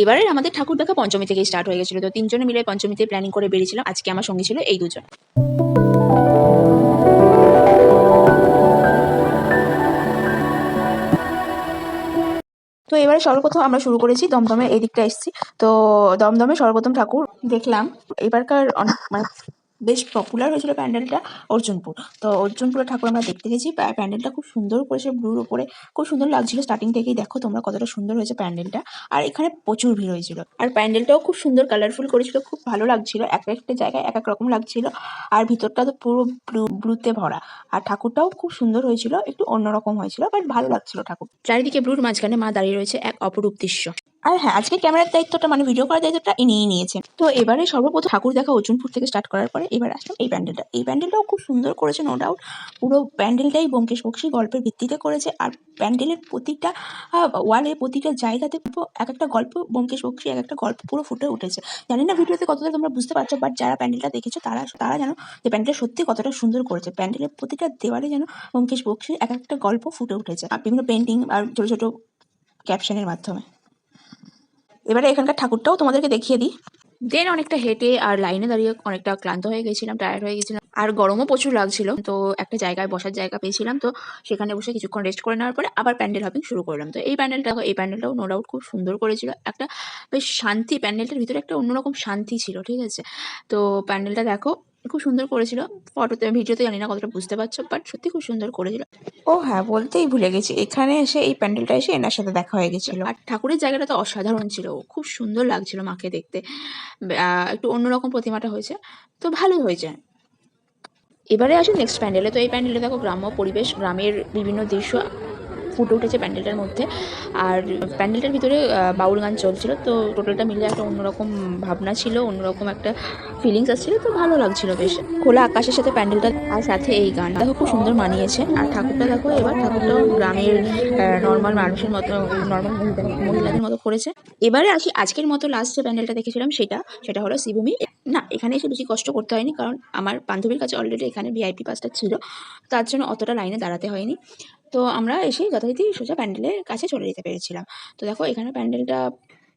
এবারে আমাদের ঠাকুর দেখা পঞ্চমী থেকে স্টার্ট হয়ে গেছিল। তো তিনজনে মিলে পঞ্চমীতে প্ল্যানিং করে বেরিয়েছিলাম। আজকে আমার সঙ্গে ছিল এই দুজন। তো এবারে সর্বপ্রথম আমরা শুরু করেছি দমদমে এই দিকটা এসেছি। তো দমদমে সর্বপ্রথম ঠাকুর দেখলাম। এবারকার মানে বেশ পপুলার হয়েছিল প্যান্ডেলটা অর্জুনপুর। তো অর্জুনপুরের ঠাকুর আমরা দেখতে গেছি। প্যা- প্যান্ডেলটা খুব সুন্দর করেছে ব্লুর উপরে খুব সুন্দর লাগছিল স্টার্টিং থেকেই। দেখো তোমরা কতটা সুন্দর হয়েছে প্যান্ডেলটা। আর এখানে প্রচুর ভিড় হয়েছিল। আর প্যান্ডেলটাও খুব সুন্দর কালারফুল করেছিল। খুব ভালো লাগছিল। এক একটা জায়গায় এক এক রকম লাগছিল। আর ভিতরটা তো পুরো ব্লু, ব্লুতে ভরা। আর ঠাকুরটাও খুব সুন্দর হয়েছিল। একটু অন্যরকম হয়েছিল বাট ভালো লাগছিল ঠাকুর। চারিদিকে ব্লুর মাঝখানে মা দাঁড়িয়ে রয়েছে এক অপরূপ দৃশ্য। আর হ্যাঁ আজকে ক্যামেরার দায়িত্বটা মানে ভিডিও করার দায়িত্বটা ইনিই নিয়েছে তো এবারে সর্বপ্রথম ঠাকুর দেখা অর্জুনপুর থেকে স্টার্ট করার পরে এবার আসলাম এই প্যান্ডেলটা। এই প্যান্ডেলটাও খুব সুন্দর করেছে নো ডাউট পুরো প্যান্ডেলটাই ব্যোমকেশ বক্সি গল্পের ভিত্তিতে করেছে। আর প্যান্ডেলের প্রতিটা ওয়ালে প্রতিটা জায়গাতে এক একটা গল্প ব্যোমকেশ বক্সি, এক একটা গল্প পুরো ফুটে উঠেছে। জানি না ভিডিওতে কতটা তোমরা বুঝতে পারছ বাট যারা প্যান্ডেলটা দেখেছ, তারা তারা জানো যে প্যান্ডেলটা সত্যি কতটা সুন্দর করেছে। প্যান্ডেলের প্রতিটা দেওয়ালে যেন ব্যোমকেশ বক্সির এক একটা গল্প ফুটে উঠেছে। আর বিভিন্ন পেন্টিং আর ছোটো ছোটো ক্যাপশনের মাধ্যমে। এবারে এখানকার ঠাকুরটাও তোমাদেরকে দেখিয়ে দিই। দেন অনেকটা হেঁটে আর লাইনে দাঁড়িয়ে অনেকটা ক্লান্ত হয়ে গেছিলাম টায়ার্ড হয়ে গেছিলাম। আর গরমও প্রচুর লাগছিল, তো একটা জায়গায় বসার জায়গা পেয়েছিলাম, তো সেখানে বসে কিছুক্ষণ রেস্ট করে নেওয়ার পরে আবার প্যান্ডেল হপিং শুরু করলাম। তো এই প্যান্ডেলটা, এই প্যান্ডেলটাও নো ডাউট খুব সুন্দর করেছিল। একটা বেশ শান্তি, প্যান্ডেলটার ভিতরে একটা অন্যরকম শান্তি ছিল, ঠিক আছে? তো প্যান্ডেলটা দেখো খুব সুন্দর করেছিল। ফটোতে ভিডিওতে জানি না কতটা বুঝতে পারছ বাট সত্যি খুব সুন্দর করেছিল। ও হ্যাঁ বলতেই ভুলে গেছি। এখানে এসে এই প্যান্ডেলটা এসে এনার সাথে দেখা হয়ে গেছিল। আর ঠাকুরের জায়গাটা তো অসাধারণ ছিল। খুব সুন্দর লাগছিল মাকে দেখতে। একটু অন্যরকম প্রতিমাটা হয়েছে। তো ভালোই হয়েছে। এবারে আসুন নেক্সট প্যান্ডেলে। তো এই প্যান্ডেলে দেখো গ্রাম্য পরিবেশ গ্রামের বিভিন্ন দৃশ্য। ফুটে উঠেছে প্যান্ডেলটার মধ্যে। আর প্যান্ডেলটার ভিতরে বাউল গান চলছিল, তো টোটালটা মিলে একটা অন্যরকম ভাবনা ছিল, অন্যরকম একটা ফিলিংস আসছিল, তো ভালো লাগছিল বেশ। খোলা আকাশের সাথে প্যান্ডেলটা আর সাথে এই গান। দেখো, খুব সুন্দর মানিয়েছে। আর ঠাকুরটা দেখো, এবার ঠাকুরটাও গ্রামের নর্মাল মানুষের মতো নর্মাল মহিলাদের মতো করেছে। এবারে আসি আজকের মতো লাস্ট যে প্যান্ডেলটা দেখেছিলাম, সেটা সেটা হলো শিবভূমি। না, এখানে এসে বেশি কষ্ট করতে হয়নি, কারণ আমার বান্ধবীর কাছে অলরেডি এখানে ভিআইপি পাসটা ছিল, তার জন্য অতটা লাইনে দাঁড়াতে হয়নি। তো আমরা এসে যথারীতি সোজা প্যান্ডেলের কাছে চলে যেতে পেরেছিলাম। তো দেখো, এখানে প্যান্ডেলটা,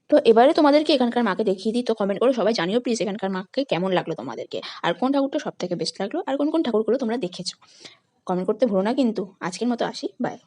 তো এবারে তোমাদেরকে এখানকার মাকে দেখিয়ে দিই। তো কমেন্ট করে সবাই জানিও প্লিজ এখানকার মাকে কেমন লাগল তোমাদেরকে। আর কোন ঠাকুরটা সব থেকে বেস্ট লাগল? আর কোন কোন ঠাকুরগুলো তোমরা দেখেছ? কমেন্ট করতে ভুলো না কিন্তু। আজকের মতো আসি। বাই